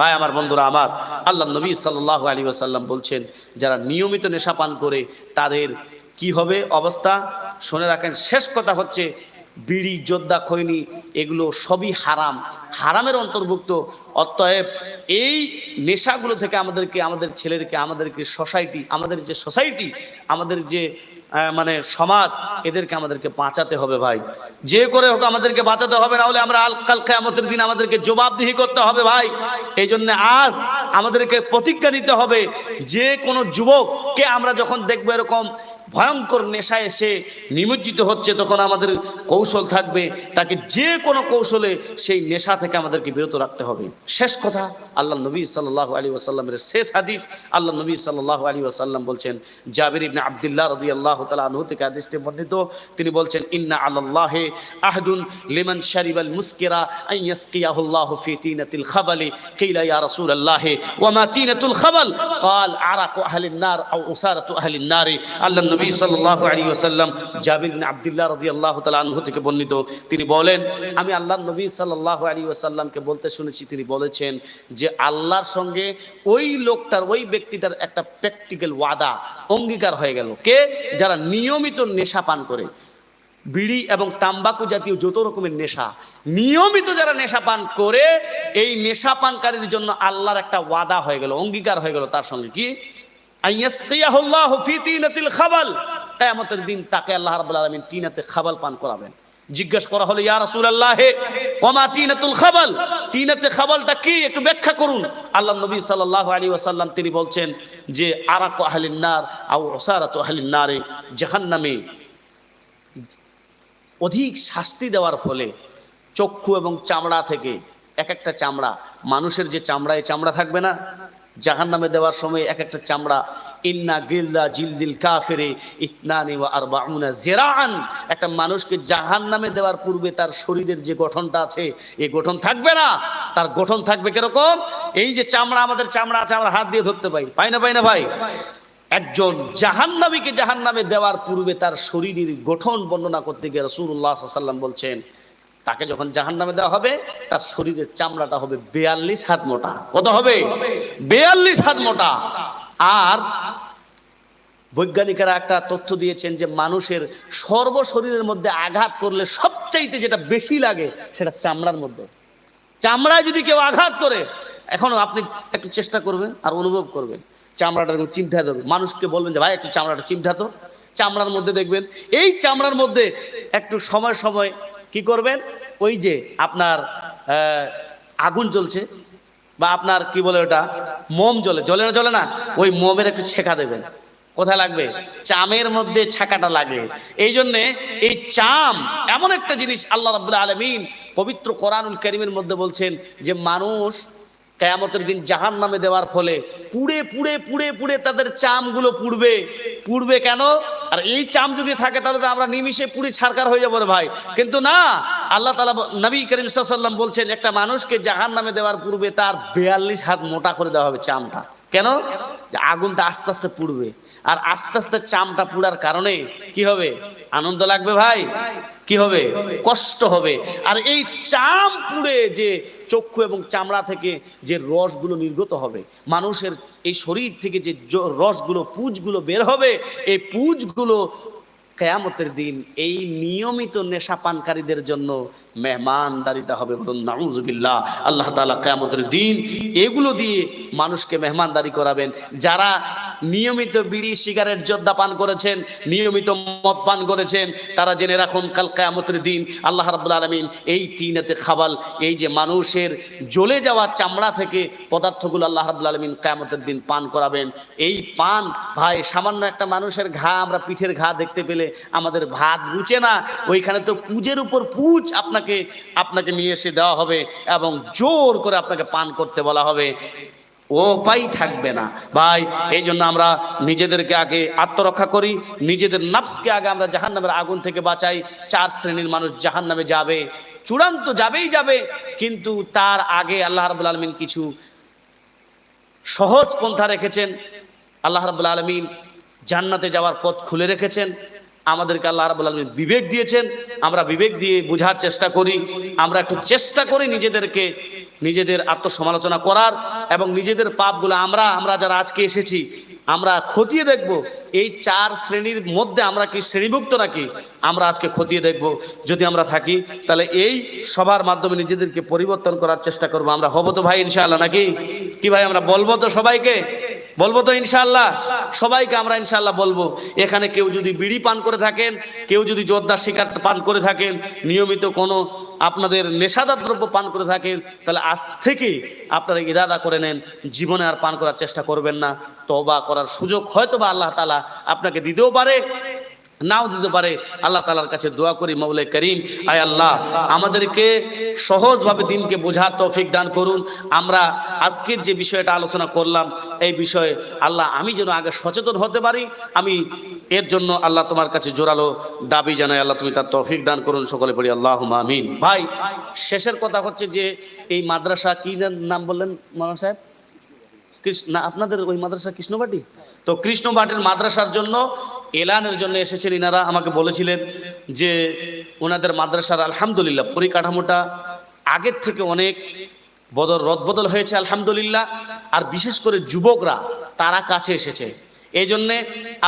ভাই, আমার বন্ধুরা, আমার আল্লাহ নবী সাল্লাহ আলী আসাল্লাম বলছেন, যারা নিয়মিত নেশা পান করে, তাদের কি হবে অবস্থা? শুনে রাখেন, শেষ কথা হচ্ছে বিড়ি যোদ্ধা খৈনি, এগুলো সবই হারাম। হারামের অন্তর্ভুক্ত। অতএব এই নেশাগুলো থেকে আমাদেরকে, আমাদের ছেলেদেরকে, আমাদেরকে সোসাইটি আমাদের যে সোসাইটি আমাদের যে মানে সমাজ, এদেরকে আমাদেরকে বাঁচাতে হবে ভাই। যে করে হোক আমাদেরকে বাঁচাতে হবে, না হলে আমরা আল, কাল কেয়ামতের দিন আমাদেরকে জবাবদিহি করতে হবে ভাই। এই জন্য আজ আমাদেরকে প্রতিজ্ঞা নিতে হবে, যে কোনো যুবককে আমরা যখন দেখব এরকম ভয়ঙ্কর নেশায় এসে নিমজ্জিত হচ্ছে তখন আমাদের কৌশল থাকবে তাকে যে কোনো কৌশলে সেই নেশা থেকে আমাদেরকে বিরত রাখতে হবে শেষ কথা আল্লাহ নবী সাল্লাহ আলী ওয়াসাল্লামের শেষ হাদিস আল্লাহ নবী সাল্লাহ আলী ওয়াসাল্লাম বলছেন জাবির ইবনে আবদুল্লাহ রাজি আল্লাহ তালা আনহু থেকে হাদিসটি বর্ণিত তিনি বলছেন ইন্না আল্লাহে আহদুন লিমান শারিবাল মুস্কিরা আইয়াসকিয়াহুল্লাহ ফি তিনাতিল খাবালি কিলা ইয়া রাসূলুল্লাহ ওয়া মা তিনাতুল খাবাল قال عرق اهل النار او اساره اهل النار আল্লাহ নবী সাল্লাল্লাহু আলাইহি ওয়াসাল্লাম জাবির আব্দুল্লাহ রাদিয়াল্লাহু তাআলা আনহু থেকে বর্ণিত। তিনি বলেন, আমি আল্লাহর নবী সাল্লাল্লাহু আলাইহি ওয়াসাল্লামকে বলতে শুনেছি, তিনি বলেছেন যে আল্লাহর সঙ্গে ওই লোকটার, ওই ব্যক্তিটার একটা প্র্যাকটিক্যাল ওয়াদা অঙ্গীকার হয়ে গেল। কে? যারা নিয়মিত নেশা পান করে। বিড়ি এবং তাম্বাকু জাতীয় যত রকমের নেশা, নিয়মিত যারা নেশা পান করে, এই নেশা পানকারীর জন্য আল্লাহর একটা ওয়াদা হয়ে গেল, অঙ্গীকার হয়ে গেল তার সঙ্গে। কি? কিয়ামতের দিন তাকে আল্লাহ রাব্বুল আলামিন তিনাতে খাবাল পান করাবেন। জিজ্ঞেস করা হলো, ইয়া রাসূলুল্লাহ ওমা তিনাতুল খাবাল? তিনাতে খাবালটা কি? একটু ব্যাখ্যা করুন। আল্লাহ নবী সাল্লাল্লাহু আলাইহি ওয়াসাল্লাম তিনি বলছেন যে, আরাকু আহলিন নার আও উসারাতু আহলিন নারে। জাহান্নামে অধিক শাস্তি দেওয়ার ফলে চক্ষু এবং চামড়া থেকে এক একটা চামড়া, মানুষের যে চামড়া এই চামড়া থাকবে না জাহান নামে দেওয়ার সময় এক একটা চামড়া, ইন্না গিল্লা জিলদিল কাফেরে ইসনানি ও আর বাউনা জেরান একটা মানুষকে জাহান নামে দেওয়ার পূর্বে তার শরীরের যে গঠনটা আছে এই গঠন থাকবে না। তার গঠন থাকবে কীরকম? এই যে চামড়া, আমাদের চামড়া আছে, আমরা হাত দিয়ে ধরতে পাই পাই না পাই না, ভাই? একজন জাহান্নামীকে জাহান্নামে দেওয়ার পূর্বে তার শরীরের গঠন বর্ণনা করতে গিয়ে রসুল্লাহ সাল্লাম বলছেন তাকে যখন জাহান্নামে দেওয়া হবে, তার শরীরের চামড়াটা হবে বেয়াল্লিশ হাত মোটা। কত হবে? বেয়াল্লিশ হাত মোটা। আর বৈজ্ঞানিকেরা একটা তথ্য দিয়েছেন যে মানুষের সর্ব শরীরের মধ্যে আঘাত করলে সবচাইতে যেটা বেশি লাগে সেটা চামড়ার মধ্যে। চামড়ায় যদি কেউ আঘাত করে, এখনও আপনি একটু চেষ্টা করবেন আর অনুভব করবেন। চামড়াটা চিমঠা দেবে মানুষকে বলবেন যে, ভাই, একটু চামড়াটা চিমঠা তো। চামড়ার মধ্যে দেখবেন, এই চামড়ার মধ্যে একটু সময় সময় কি করবেন? ওই যে আপনার আগুন জ্বলছে বা আপনার কি বলে ওটা? মোম জ্বলে জ্বলে না জ্বলে না? ওই মোমের একটু ছেঁকা দেবেন। কোথায় লাগবে? চামের মধ্যে ছাকাটা লাগে। এই জন্যে এই চাম এমন একটা জিনিস আল্লাহ রাবুল্লাহ আলমিন পবিত্র কোরআনুল করিমের মধ্যে বলছেন যে মানুষ কেয়ামতের দিন জাহান নামে দেওয়ার ফলে পুড়ে পুড়ে পুড়ে পুড়ে তাদের চামগুলো পুড়বে। পুড়বে কেন? আর এই চাম যদি থাকে, তাহলে তো আমরা নিমিশে পুরী ছাড়কার হয়ে যাব ভাই। কিন্তু না, আল্লাহ তালা নবী করিম সাল্লাম বলছেন, একটা মানুষকে জাহান নামে দেওয়ার পূর্বে তার বেয়াল্লিশ হাত মোটা করে দেওয়া হবে চামটা। কেন? আগুনটা আস্তে আস্তে পুড়বে। আর আস্তে আস্তে চামটা পুড়ার কারণে কি হবে? আনন্দ লাগবে ভাই? কি হবে? কষ্ট হবে। আর এই চাম পুড়ে যে চক্ষু এবং চামড়া থেকে যে রসগুলো নির্গত হবে, মানুষের এই শরীর থেকে যে রসগুলো, পুজগুলো বের হবে, এই পুজগুলো কেয়ামতের দিন এই নিয়মিত নেশা পানকারীদের জন্য মেহমানদারিতা হবে বলুন, নাউজুবিল্লাহ। আল্লাহ তাআলা কেয়ামতের দিন এগুলো দিয়ে মানুষকে মেহমানদারি করাবেন। যারা নিয়মিত বিড়ি, সিগারেট যোদ্ধা পান করেছেন, নিয়মিত মদ পান করেছেন, তারা জেনে রাখুন, কাল কেয়ামতের দিন আল্লাহ রাব্বুল আলামিন এই তিনাতে খাবাল, এই যে মানুষের জ্বলে যাওয়া চামড়া থেকে পদার্থগুলো আল্লাহ রাব্বুল আলামিন কেয়ামতের দিন পান করাবেন। এই পান, ভাই, সামান্য একটা মানুষের ঘা, আমরা পিঠের ঘা দেখতে পেলে আমাদের ভাত রুচে না। ওইখানে তো পুজের উপর পুজ আপনাকে আপনাকে নিয়ে এসে দেওয়া হবে এবং জোর করে আপনাকে পান করতে বলা হবে। ও উপায় থাকবে না। ভাই, এই জন্য আমরা নিজেদেরকে আগে আত্মরক্ষা করি। নিজেদের নাফসকে আগে আমরা জাহান্নামের আগুন থেকে বাঁচাই। চার শ্রেণির মানুষ জাহান্নামে যাবে। চূড়ান্ত যাবেই যাবে। কিন্তু তার আগে আল্লাহ রাবুল আলমিন কিছু সহজ পন্থা রেখেছেন। আল্লাহ রাবুল আলমিন জান্নাতে যাওয়ার পথ খুলে রেখেছেন। আমাদেরকে আল্লাহ রাবুল আলমী বিবেক দিয়েছেন। আমরা বিবেক দিয়ে বোঝার চেষ্টা করি। আমরা একটু চেষ্টা করি নিজেদেরকে, নিজেদের আত্মসমালোচনা করার এবং নিজেদের পাপগুলো আমরা আমরা যারা আজকে এসেছি, আমরা খতিয়ে দেখব। এই চার শ্রেণির মধ্যে আমরা কি শ্রেণীভুক্ত নাকি? আমরা আজকে খতিয়ে দেখব। যদি আমরা থাকি, তাহলে এই সবার মাধ্যমে নিজেদেরকে পরিবর্তন করার চেষ্টা করব। আমরা হব তো ভাই ইনশাআল্লাহ নাকি? কি ভাই, আমরা বলব তো সবাইকে? বলব তো ইনশাআল্লাহ? সবাইকে আমরা ইনশাল্লাহ বলব, এখানে কেউ যদি বিড়ি পান করে থাকেন, কেউ যদি জোরদার শিকার পান করে থাকেন, নিয়মিত কোনো আপনাদের নেশাদার দ্রব্য পান করে থাকেন, তাহলে আজ থেকে আপনারা ইদাদা করে নেন, জীবনে আর পান করার চেষ্টা করবেন না তবা করার সুযোগ হয়তো বা আল্লাহ তালা আপনাকে দিতেও পারে। নাও দিতে পারে। আল্লাহ তালার কাছে দোয়া করি মৌলে করিম। আয় আল্লাহ, আমাদেরকে সহজভাবে দিনকে বোঝার তৌফিক দান করুন। আমরা আজকের যে বিষয়টা আলোচনা করলাম, এই বিষয়ে আল্লাহ আমি যেন আগে সচেতন হতে পারি, আমি এর জন্য আল্লাহ তোমার কাছে জোরালো দাবি জানাই। আল্লাহ তুমি তার তৌফিক দান করুন, সকলে পড়ি আল্লাহ আমিন। ভাই, শেষের কথা হচ্ছে যে এই মাদ্রাসা কি নাম বললেন মানা সাহেব? না, আপনাদের ওই মাদ্রাসা কৃষ্ণবাটি? তো কৃষ্ণবাটির মাদ্রাসার জন্য এলানের জন্য এসেছেন ইনারা, আমাকে বলেছিলেন যে ওনাদের মাদ্রাসার আলহামদুলিল্লাহ পরিকাঠামোটা আগের থেকে অনেক বদল রদবদল হয়েছে, আলহামদুলিল্লাহ। আর বিশেষ করে যুবকরা, তারা কাছে এসেছে। এই জন্যে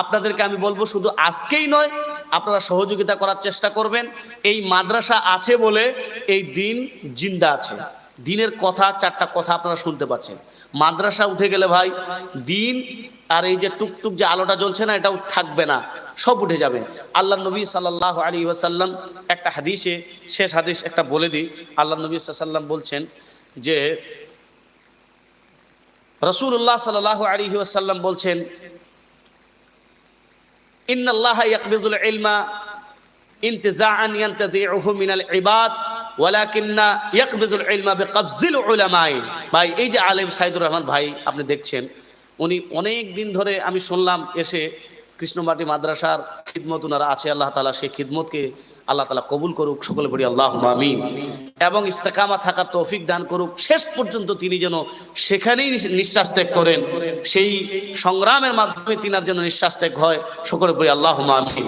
আপনাদেরকে আমি বলব, শুধু আজকেই নয়, আপনারা সহযোগিতা করার চেষ্টা করবেন। এই মাদ্রাসা আছে বলে এই দিন জিন্দা আছে। দিনের কথা, চারটা কথা আপনারা শুনতে পাচ্ছেন। মাদ্রাসা উঠে গেলে ভাই দিন আর এই যে টুকটুক যে আলোটা জ্বলছে না, এটাও থাকবে না, সব উঠে যাবে। আল্লাহ নবী সাল্লাহ আলী ওয়াসাল্লাম একটা হাদিসে, শেষ হাদিস একটা বলে দিই। আল্লাহ নবী সাল্লাম বলছেন যে রসুল্লাহ সাল্লাহ আলী ওয়াসাল্লাম বলছেন, ইন্নাল্লাহ ইয়াকবিজুল ইলমা ইন্তিজাআন ইয়ান্তাজিউহু মিনাল ইবাদ। ওয়ালাকিন্না ইলমা ভাই, এই যে আলেম সাইদুর রহমান ভাই আপনি দেখছেন, উনি অনেক দিন ধরে আমি শুনলাম এসে কৃষ্ণমাটি মাদ্রাসার খিদমত ওনারা আছে, আল্লাহ তালা সেই খিদমতকে আল্লাহ তালা কবুল করুক, সকলে বলি আল্লাহ আমিন। এবং ইস্তেকামা থাকার তৌফিক দান করুক। শেষ পর্যন্ত তিনি যেন সেখানেই নিঃশ্বাস ত্যাগ করেন। সেই সংগ্রামের মাধ্যমে তিনার যেন নিঃশ্বাস ত্যাগ হয়, সকলে বলি আল্লাহ আমিন।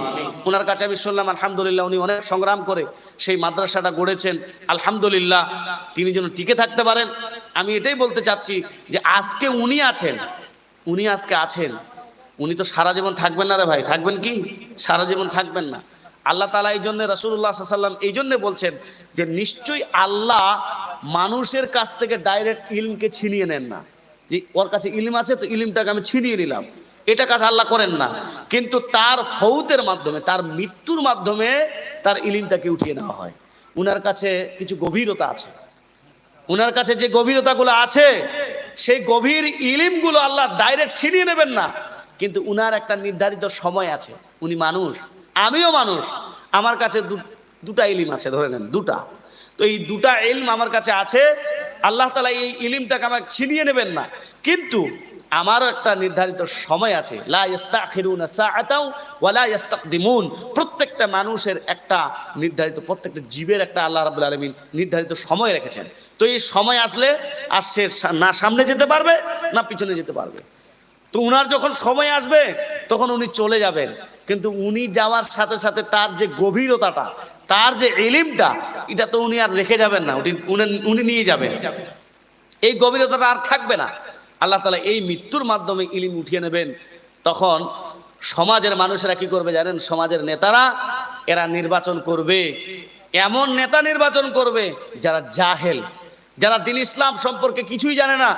ওনার কাছে আমি শুনলাম, আলহামদুলিল্লাহ উনি অনেক সংগ্রাম করে, সেই মাদ্রাসাটা গড়েছেন। আলহামদুলিল্লাহ, তিনি যেন টিকে থাকতে পারেন। আমি এটাই বলতে চাচ্ছি যে আজকে উনি আছেন, উনি আজকে আছেন। উনি তো সারা জীবন থাকবেন না রে ভাই, থাকবেন কি? সারা জীবন থাকবেন না। আল্লাহ তালা এই জন্য রাসুল্লাহ সাল্লাম এই জন্যে বলছেন যে নিশ্চয়ই আল্লাহ মানুষের কাছ থেকে ডাইরেক্ট ইলমকে ছিনিয়ে নেন না। যে ওর কাছে ইলিম আছে তো ইলিমটাকে আমি ছিনিয়ে নিলাম। এটা কাজ আল্লাহ করেন না। কিন্তু তার ফৌতের মাধ্যমে, তার মৃত্যুর মাধ্যমে তার ইলিমটাকে উঠিয়ে নেওয়া হয়। উনার কাছে কিছু গভীরতা আছে। উনার কাছে যে গভীরতাগুলো আছে, সেই গভীর ইলিমগুলো আল্লাহ ডাইরেক্ট ছিনিয়ে নেবেন না। কিন্তু উনার একটা নির্ধারিত সময় আছে। উনি মানুষ। আমিও মানুষ, আমার কাছে দুটা ইলিম আছে, ধরে নেন, দুটা। তো এই দুটা ইলম আমার কাছে আছে, আল্লাহ তালা এই ইলিমটাকে আমাকে ছিনিয়ে নেবেন না। কিন্তু আমারও একটা নির্ধারিত সময় আছে প্রত্যেকটা মানুষের একটা নির্ধারিত, প্রত্যেকটা জীবের একটা আল্লাহ রাব্বুল আলামিন নির্ধারিত সময় রেখেছেন। তো এই সময় আসলে আর সে, না সামনে যেতে পারবে, না পিছনে যেতে পারবে। তো উনার যখন সময় আসবে, তখন উনি চলে যাবেন। কিন্তু উনি যাওয়ার সাথে সাথে তার যে গভীরতাটা, তার যে এলিমটা, এটা তো উনি আর রেখে যাবেন না। উনি উনি নিয়ে যাবেন। এই গভীরতাটা আর থাকবে না। আল্লাহ তালা এই মৃত্যুর মাধ্যমে ইলিম উঠিয়ে নেবেন। তখন সমাজের মানুষেরা কি করবে জানেন? সমাজের নেতারা, এরা নির্বাচন করবে। এমন নেতা নির্বাচন করবে যারা জাহেল, যারা দিন ইসলাম সম্পর্কে কিছুই জানে না।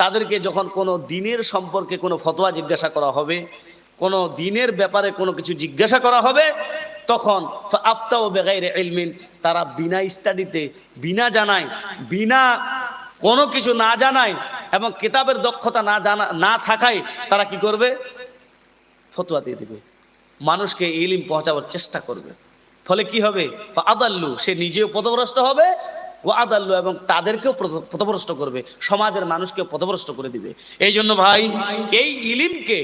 তাদেরকে যখন কোনো দিনের সম্পর্কে কোনো ফতোয়া জিজ্ঞাসা করা হবে, কোনো দিনের ব্যাপারে কোনো কিছু জিজ্ঞাসা করা হবে, তখন আফতাও বেগাইরে এলমিন তারা বিনা স্টাডিতে, বিনা জানায়, বিনা কোনো কিছু না জানায় এবং কিতাবের দক্ষতা না জানা, না থাকায় তারা কি করবে? ফতোয়া দিয়ে দেবে। মানুষকে ইলিম পৌঁছাবার চেষ্টা করবে। ফলে কি হবে? আদাল্লু সে নিজেও পদভ্রষ্ট হবে ও আদাল্লু এবং তাদেরকেও পথভ্রষ্ট করবে, সমাজের মানুষকে পথভ্রষ্ট করে দিবে। এই জন্য ভাই, এই ইলিমকে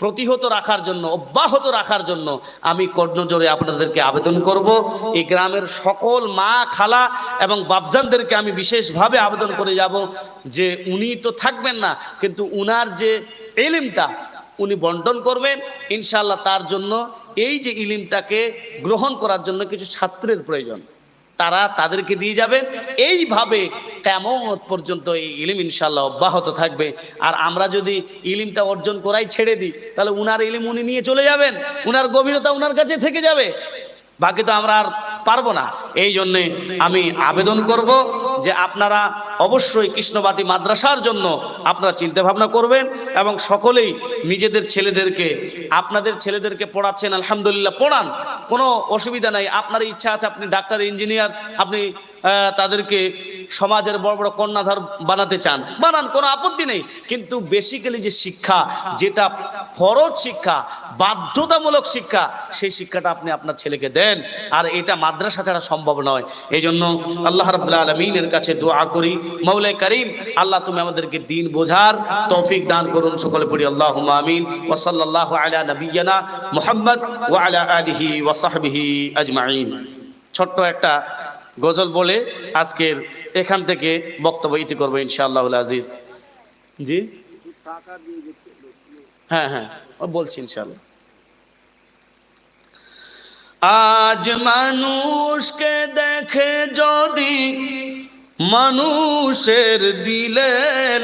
প্রতিহত রাখার জন্য, অব্যাহত রাখার জন্য আমি কর্ণজোরে আপনাদেরকে আবেদন করব। এই গ্রামের সকল মা, খালা এবং বাবজানদেরকে আমি বিশেষভাবে আবেদন করে যাব যে উনি তো থাকবেন না, কিন্তু উনার যে এলিমটা উনি বন্টন করবেন। ইনশাল্লাহ তার জন্য এই যে ইলিমটাকে গ্রহণ করার জন্য কিছু ছাত্রের প্রয়োজন। তারা তাদেরকে দিয়ে যাবে। এইভাবে কেমন পর্যন্ত এই ইলিম ইনশাল্লাহ অব্যাহত থাকবে। আর আমরা যদি ইলিমটা অর্জন করাই ছেড়ে দিই, তাহলে উনার ইলিম উনি নিয়ে চলে যাবেন। উনার গভীরতা উনার কাছে থেকে যাবে। বাকি তো আমরা আর পারব না। এই জন্যে আমি আবেদন করব যে আপনারা অবশ্যই কৃষ্ণবাটি মাদ্রাসার জন্য আপনারা চিন্তা ভাবনা করবেন এবং সকলেই নিজেদের ছেলেদেরকে, আপনাদের ছেলেদেরকে পড়াচ্ছেন, আলহামদুলিল্লাহ পড়ান। কোনো অসুবিধা নাই। আপনার ইচ্ছা আছে, আপনি ডাক্তার, ইঞ্জিনিয়ার, আপনি তাদেরকে সমাজের বড় বড় কন্যাধার বানাতে চান, বানান, কোনো আপত্তি নেই। কিন্তু বেসিক্যালি যে শিক্ষা, যেটা ফরজ শিক্ষা, বাধ্যতামূলক শিক্ষা, সেই শিক্ষাটা আপনি আপনার ছেলেকে দেন। আর এটা মাদ্রাসা ছাড়া সম্ভব নয়। এই জন্য আল্লাহ রাব্বুল আলমিনের কাছে দোয়া করি। মৌলাই করিম, আল্লাহ তুমি আমাদেরকে দিন বোঝার তৌফিক দান করুন, সকলে পড়ি আল্লাহ আমিন। ওসল্লাহ আলা নবিয়ানা মোহাম্মদ ওয়া আলা আলিহি ওয়াসাহবিহি আজমাইন। ছোট্ট একটা গজল বলে আজকের এখান থেকে বক্তব্য ইতি করব ইনশাআল্লাহ আজিজ। জি? হ্যাঁ হ্যাঁ ও বলছি ইনশাআল্লাহ। আজ মানুষকে দেখে যদি মানুষের দিলে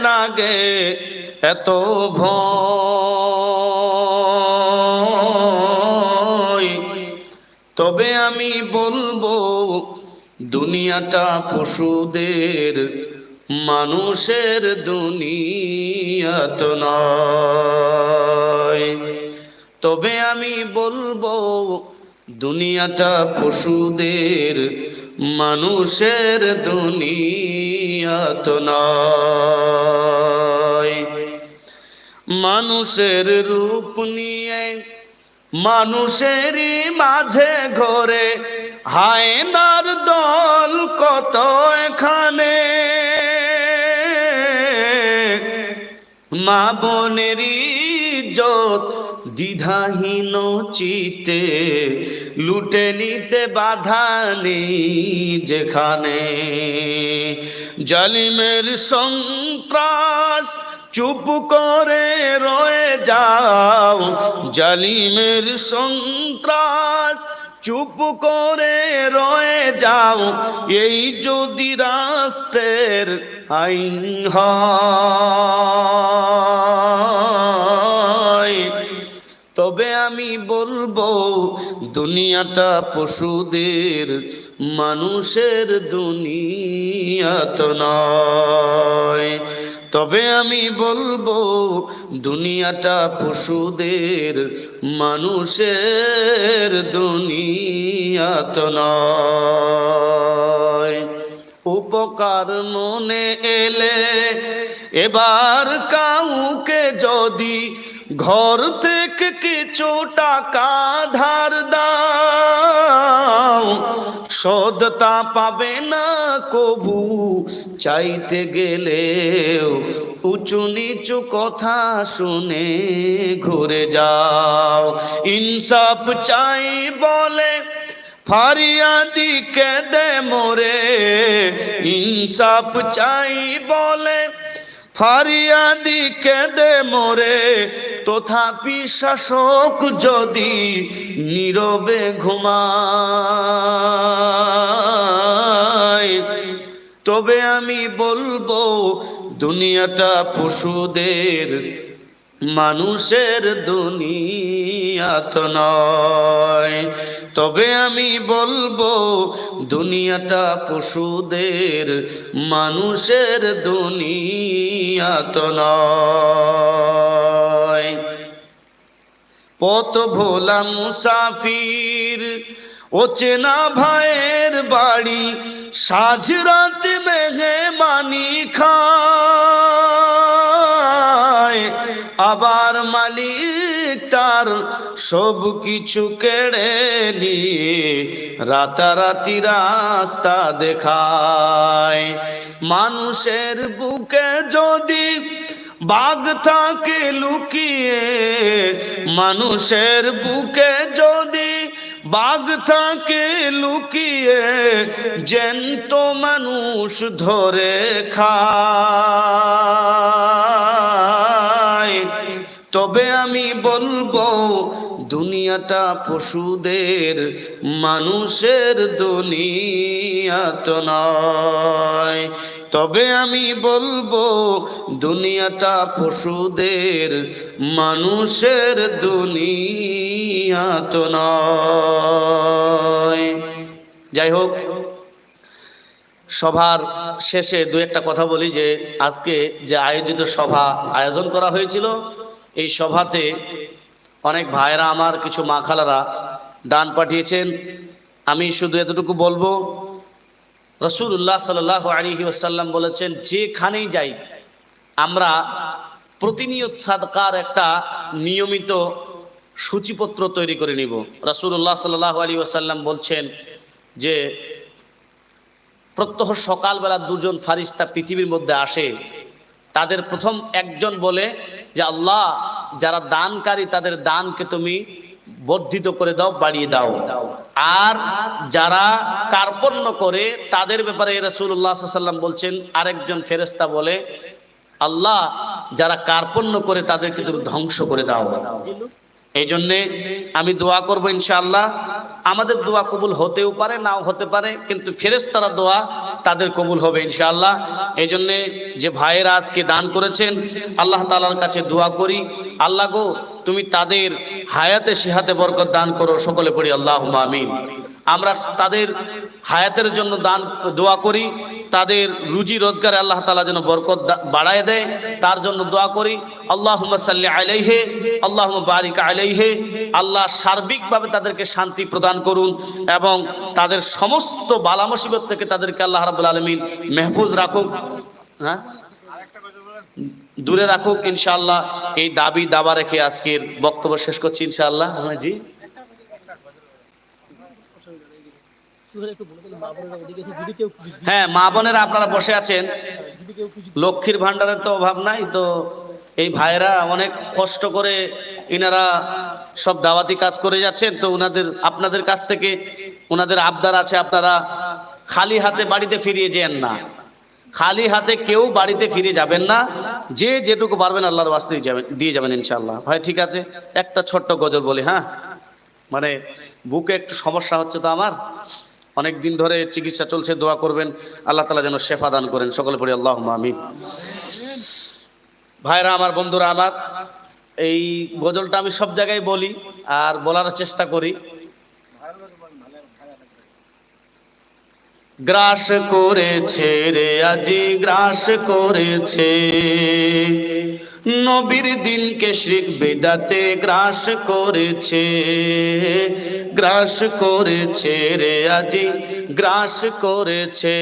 লাগে এত ভয়। তবে আমি বলব, দুনিয়াটা পশুদের, মানুষের দুনিয়া তো নয়। তবে আমি বলব, দুনিয়াটা পশুদের মানুষের দুনিয়া তো নয় মানুষের রূপ নিয়ে, মানুষেরই মাঝে ঘরে, হায়নার দল কত এখানে? মা বোনেরই দ্বিধাহীন চিতে লুটে নিতে বাধা নেই যেখানে। জালিমের সন্ত্রাস চুপ করে রয়ে যাও। জালিমের সন্ত্রাস চুপ করে রয়ে যাও। এই যদি রাষ্ট্রের আইন হয়। তবে আমি বলব, দুনিয়াটা পশুদের, মানুষের দুনিয়া তো নয়। তবে আমি বলব, দুনিয়াটা পশুদের, মানুষের দুনিয়া তো নয়। উপকার মনে এলে এবার কাউকে যদি ঘর থেকে কিছু টাকা ধার দাও। সদতা পাবে না কবু, চাইতে গেলেও উঁচু নিচু কথা শুনে ঘুরে যাও। ইনসাফ চাই বলে ফারিয়াদি কেদে মোরে। ইনসাফ চাই বলে ফারিয়াদি কেঁদে মরে তথাপি শাসক যদি নীরবে ঘুমায় তবে আমি বলব দুনিয়াটা পশুদের মানুষের দুনিয়া তো নয়। তবে আমি বলব, দুনিয়াটা পশুদের, মানুষের দুনিয়া তো নয়। পথ ভোলা মুসাফির, ও চেনা ভাইয়ের বাড়ি সাজ রাত মেঘে মানি খায়। আবার মালিক তার সব কিছু কেড়ে নিয়ে রাতারাতি রাস্তা দেখায়। মানুষের বুকে যদি বাঘ থাকে লুকিয়ে, মানুষের বুকে যদি বাঘ থাকে লুকিয়ে, জ্যান্ত মানুষ ধরে খায়। তবে আমি বলব, দুনিয়াটা পশুদের, মানুষের দুনিয়া তো নয়। তবে আমি বলব, দুনিয়াটা পশুদের, মানুষের দুনিয়া তো নয়। যাই হোক, সভার শেষে দু একটা কথা বলি যে, আজকে যে আয়োজিত সভা আয়োজন করা হয়েছিল এই সভাতে অনেক ভাইরা আমার, কিছু মা খালারা দান পাঠিয়েছেন। আমি শুধু এতটুকু বলব রসুল্লাহ সাল্লাহ আলী ওসাল্লাম বলেছেন, যেখানেই যাই, আমরা প্রতিনিয়ত সাদকার একটা নিয়মিত সূচিপত্র তৈরি করে নিব। রসুল্লাহ সাল্লাহ আলী ওসাল্লাম বলছেন যে, প্রত্যহ সকালবেলা দুজন ফারিস্তা পৃথিবীর মধ্যে আসে তাদের প্রথম একজন বলে যে, আল্লাহ, যারা দানকারী, তাদের দানকে তুমি বর্ধিত করে দাও, বাড়িয়ে দাও। আর যারা কার্পণ্য করে, তাদের ব্যাপারে রসুল্লাহ সাল্লাম বলছেন, আরেকজন ফেরেস্তা বলে, আল্লাহ, যারা কার্পণ্য করে, তাদেরকে তুমি ধ্বংস করে দাও। এই জন্যে আমি দোয়া করব ইনশাআল্লাহ। আমাদের দোয়া কবুল হতেও পারে, নাও হতে পারে, কিন্তু ফেরেস তারা দোয়া তাদের কবুল হবে ইনশাআল্লাহ। এই জন্যে যে ভাইয়েরা আজকে দান করেছেন, আল্লাহ তালার কাছে দোয়া করি। আল্লাহ গো, তুমি তাদের হায়াতে সেহাতে বরকত দান করো, সকলে পড়ি আল্লাহ আমিন। আমরা তাদের হায়াতের জন্য দান, দোয়া করি, তাদের রুজি রোজগারে আল্লাহ তালা যেন বরকত বাড়ায় দেয়, তার জন্য দোয়া করি। আল্লাহ সাল্লি আলাইহে আল্লাহ বারিক আলাইহে। আল্লাহ সার্বিকভাবে তাদেরকে শান্তি প্রদান করুন এবং তাদের সমস্ত বালা মুসিবত থেকে তাদেরকে আল্লাহ রাবুল আলমিন মেহফুজ রাখুক। হ্যাঁ? দূরে রাখুক, ইনশাআল্লাহ। এই দাবি দাবা রেখে আজকের বক্তব্য শেষ করছি, ইনশাআল্লাহ। হ্যাঁ জি। হ্যাঁ মা বোনেরা আপনারা বসে আছেন। লক্ষ্মীর ভান্ডারের তো অভাব নাই তো এই ভাইরা অনেক কষ্ট করে ইনারা সব দাওয়াতি কাজ করে যাচ্ছেন তো ওনাদের আপনাদের কাছ থেকে ওনাদের আবদার আছে আপনারা খালি হাতে বাড়িতে ফিরিয়ে যেন না। খালি হাতে কেউ বাড়িতে ফিরে যাবেন না যে যেটুকু পারবেন আল্লাহর দিয়ে যাবেন দিয়ে যাবেন ইনশাআল্লাহ। ভাই ঠিক আছে? একটা ছোট্ট গজল বলি হ্যাঁ? মানে বুকে একটু সমস্যা হচ্ছে তো আমার? অনেক দিন ধরে চিকিৎসা চলছে, দোয়া করবেন। আল্লাহ তালা যেন শেফা দান করেন। সকলে পড়ি আল্লাহ আমিন। ভাইরা, আমার বন্ধুরা, আমার এই গজলটা আমি সব জায়গায় বলি আর বলার চেষ্টা করি। গ্রাস করেছে রে, আজি গ্রাস করেছে। নবীর দিনকে শ্রিক বেদাতে গ্রাস করেছে গ্রাস করেছে রে আজি, গ্রাস করেছে।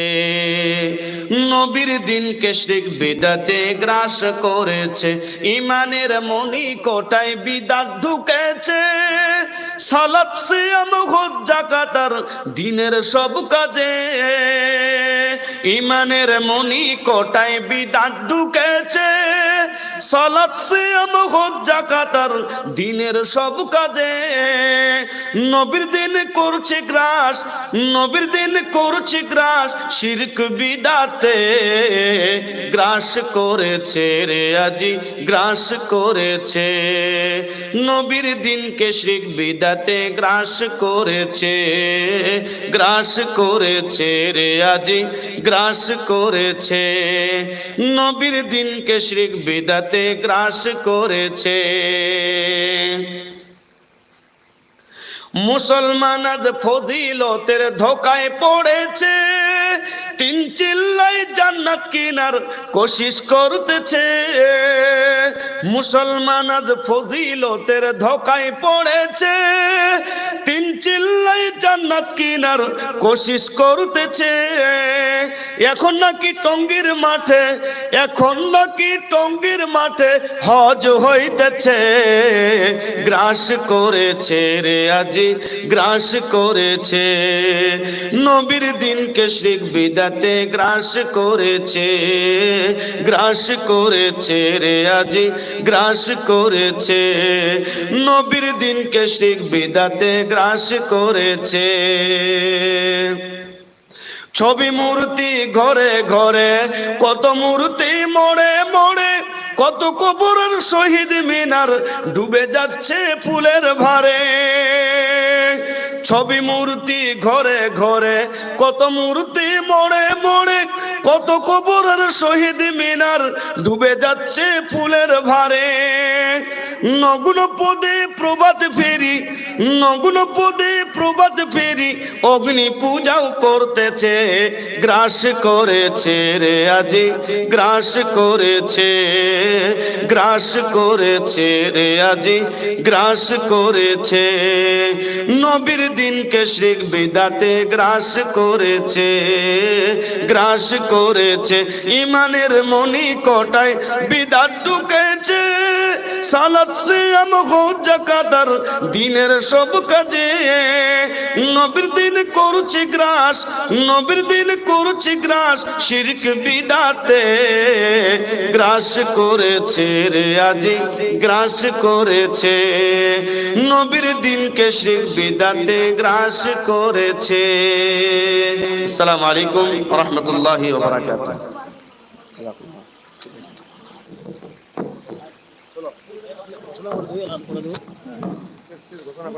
নবীর দিনকে শ্রিক বেদাতে গ্রাস করেছে, ইমানের মনি কোটায় বিদাত ঢুকেছে। সালাত সিয়াম, হজ জাকাতার দিনের সব কাজে, ইমানের মনি কোটায় বিদাত ঢুকেছে। দিনের সব কাজে। নবীর দিন করছে গ্রাস নবীর দিন করছে গ্রাস শিরক বিদাতে। গ্রাস করেছে রে আজি, গ্রাস করেছে। নবীর দিনকে শিরক বিদাতে গ্রাস করেছে গ্রাস করেছে রে আজি, গ্রাস করেছে। নবীর দিনকে শিরক বিদাতে গ্রাস করেছে। মুসলমান আজ ফজিলতের ধোকায় পড়েছে। তিন চিল্লাই জান্নাত কিনার কোশিশ করতেছে। মুসলমান আজ ফজিলতের ধোকায় পড়েছে। তিন চিল্লাই জান্নাত কিনার কোশিশ করতেছে। এখন নাকি টঙ্গির মাঠে, এখন নাকি টঙ্গির মাঠে হজ হইতেছে। গ্রাস করেছে রে আজি, গ্রাস করেছে। নবীর দিনকে শ্রিক বিদাতে গ্রাস করেছে। গ্রাস করেছে রে আজি, গ্রাস করেছে। নবীর দিনকে শ্রিক বিদাতে গ্রাস করেছে। ছবি মূর্তি ঘরে ঘরে, কত মূর্তি মরে মরে, কত কবরের শহীদ মিনার ডুবে যাচ্ছে ফুলের ভারে। ছবি মূর্তি ঘরে ঘরে, কত মূর্তি মোড়ে মরে, কত কবরের শহীদ মিনার ডুবে যাচ্ছে ফুলের ভারে। নগ্ন পদে প্রভাত ফেরি নগ্ন পদে প্রভাত ফেরি, অগ্নি পূজাও করতেছে, গ্রাস করেছে রে আজি, গ্রাস করেছে গ্রাস করেছে রে আজি, গ্রাস করেছে। নবীর দিনকে শিখ বিদাতে গ্রাস করেছে গ্রাস করেছে। ইমানের মনি কটায় বিদাত ঢুকেছে, সালাত জাকাতার দিনের সব কাজে। নবীর দিন করছি গ্রাস, নবীর দিন করছি গ্রাস, শিরক বিদাতে। গ্রাস করেছে রে আজি, গ্রাস করেছে। নবীর দিনকে শিরক বিদাতে গ্রাস করেছে। আসসালামু আলাইকুম রহমতুল্লাহি ওয়া বারাকাতুহু। Oui, on un.